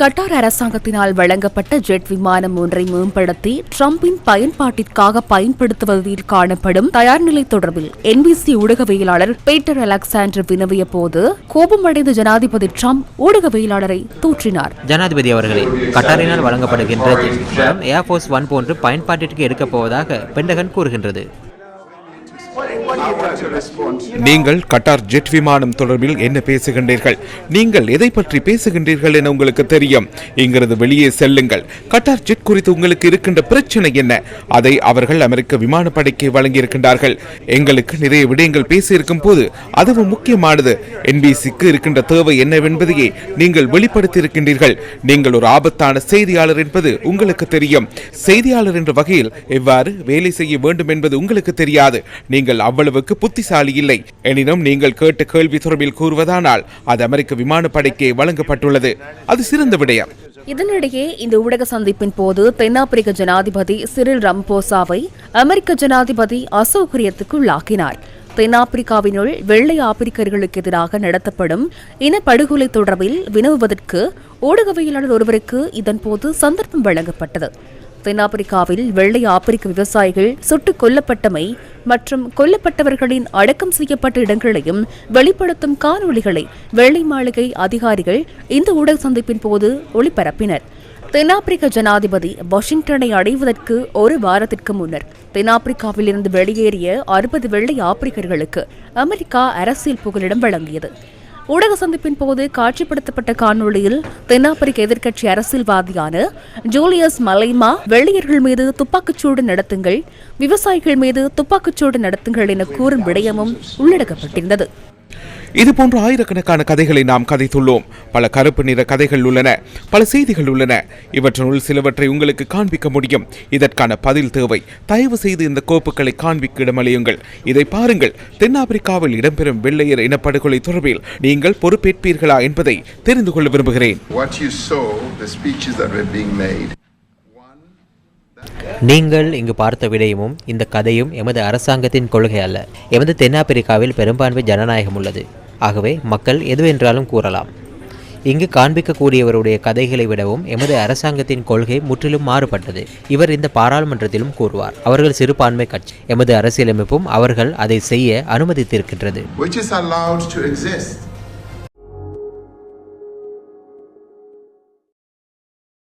கட்டார் அரசாங்கத்தினால் வழங்கப்பட்ட ஜெட் விமானம் ஒன்றை மேம்படுத்தி ட்ரம்பின் பயன்பாட்டிற்காக பயன்படுத்துவதில் காணப்படும் தயார்நிலை தொடர்பில் என்பிசி ஊடகவியலாளர் பீட்டர் அலெக்சாண்டர் வினவிய போது கோபமடைந்த ஜனாதிபதி ட்ரம்ப் ஊடகவியலாளரை தூற்றினார். ஜனாதிபதி அவர்களே கட்டாரினால் வழங்கப்படுகின்ற ஏர்போர்ஸ் ஒன் போன்று பயன்பாட்டிற்கு எடுக்கப் போவதாக பெண்டகன் கூறுகின்றது. நீங்கள் கட்டார் ஜெட் விமானம் தொடர்பில் என்ன பேசுகின்றீர்கள்? நீங்கள் எதை பற்றி பேசுகின்றீர்கள் என உங்களுக்கு தெரியும். இங்கிருந்து வெளியே செல்லுங்கள். கட்டார் ஜெட் குறித்து உங்களுக்கு இருக்கின்ற பிரச்சனை என்ன? அதை அவர்கள் அமெரிக்க விமானப்படைக்கு வழங்கியிருக்கின்றார்கள். எங்களுக்கு நிறைய விடயங்கள் பேசியிருக்கும் போது அதுவும் முக்கியமானது. என்பிசிக்கு இருக்கின்ற தேவை என்னவென்பதையே நீங்கள் வெளிப்படுத்தியிருக்கின்றீர்கள். நீங்கள் ஒரு ஆபத்தான செய்தியாளர் என்பது உங்களுக்கு தெரியும். செய்தியாளர் என்ற வகையில் எவ்வாறு வேலை செய்ய வேண்டும் என்பது உங்களுக்கு தெரியாது. நீங்கள் அவ்வளவு அளவுக்கு புத்திசாலி இல்லை. எனினும் நீங்கள் கேட்ட கேள்வி தொடர்பில் கூறுவதானால் அது அமெரிக்க விமானப்படைக்கே வழங்கப்பட்டுள்ளது. அது சிறந்த விடயம். இதனிடையே இந்த ஊடக சந்திப்பின் போது தென்னாப்பிரிக்க ஜனாதிபதி சிறில் ரம்போசாவை அமெரிக்க ஜனாதிபதி அசௌகரியத்துக்குள்ளாக்கினார் தென்னாப்பிரிக்காவினுள் வெள்ளை ஆப்பிரிக்கர்களுக்கு எதிராக நடத்தப்படும் இனப்படுகொலை தொடர்பில் வினவுவதற்கு ஊடகவியலாளர் ஒருவருக்கு இதன்போது சந்தர்ப்பம் வழங்கப்பட்டது. தென்னாப்பிரிக்காவில் வெள்ளை ஆப்பிரிக்க விவசாயிகள் சுட்டுக் கொல்லப்பட்டமை மற்றும் கொல்லப்பட்டவர்களின் அடக்கம் செய்யப்பட்ட இடங்களையும் வெளிப்படுத்தும் காணொலிகளை வெள்ளை மாளிகை அதிகாரிகள் இந்த ஊடக சந்திப்பின் போது ஒளிபரப்பினர். தென்னாப்பிரிக்க ஜனாதிபதி வாஷிங்டனை அடைவதற்கு ஒரு வாரத்திற்கு முன்னர் தென்னாப்பிரிக்காவில் இருந்து வெளியேறிய அறுபது வெள்ளை ஆப்பிரிக்கர்களுக்கு அமெரிக்கா அரசியல் புகலிடம் வழங்கியது. ஊடக சந்திப்பின் போது காட்சிப்படுத்தப்பட்ட காணொளியில் தென்னாப்பிரிக்க எதிர்க்கட்சி அரசியல்வாதியான ஜூலியஸ் மலைமா வெள்ளையர்கள் மீது துப்பாக்கிச்சூடு நடத்துங்கள் விவசாயிகள் மீது துப்பாக்கிச்சூடு நடத்துங்கள் என கூறும் விடயமும் உள்ளடக்கப்பட்டிருந்தது. இது போன்ற ஆயிரக்கணக்கான கதைகளை நாம் கதைத்துள்ளோம். பல கருப்பு நிற கதைகள் உள்ளன. பல செய்திகள் உள்ளன. இவற்றினுள் சிலவற்றை உங்களுக்கு காண்பிக்க முடியும். இதற்கான பதில் தேவை. தயவு செய்து இந்த கோப்புகளை காண்பிக்க இடமளியுங்கள். இதை பாருங்கள். தென்னாப்பிரிக்காவில் இடம்பெறும் வெள்ளையர் இனப்படுகொலை தொடர்பில் நீங்கள் பொறுப்பேற்பீர்களா என்பதை தெரிந்து கொள்ள விரும்புகிறேன். நீங்கள் இங்கு பார்த்த விடயமும் இந்த கதையும் எமது அரசாங்கத்தின் கொள்கை அல்ல. எமது தென்னாப்பிரிக்காவில் பெரும்பான்மை ஜனநாயகம் உள்ளது. ஆகவே மக்கள் எதுவென்றாலும் கூறலாம். இங்கு காண்பிக்கக்கூடியவருடைய கதைகளை விடவும் எமது அரசாங்கத்தின் கொள்கை முற்றிலும் மாறுபட்டது. இவர் இந்த பாராளுமன்றத்திலும் கூறுவார். அவர்கள் சிறுபான்மை கட்சி. எமது அரசியலமைப்பும் அவர்கள் அதை செய்ய அனுமதித்திருக்கின்றது.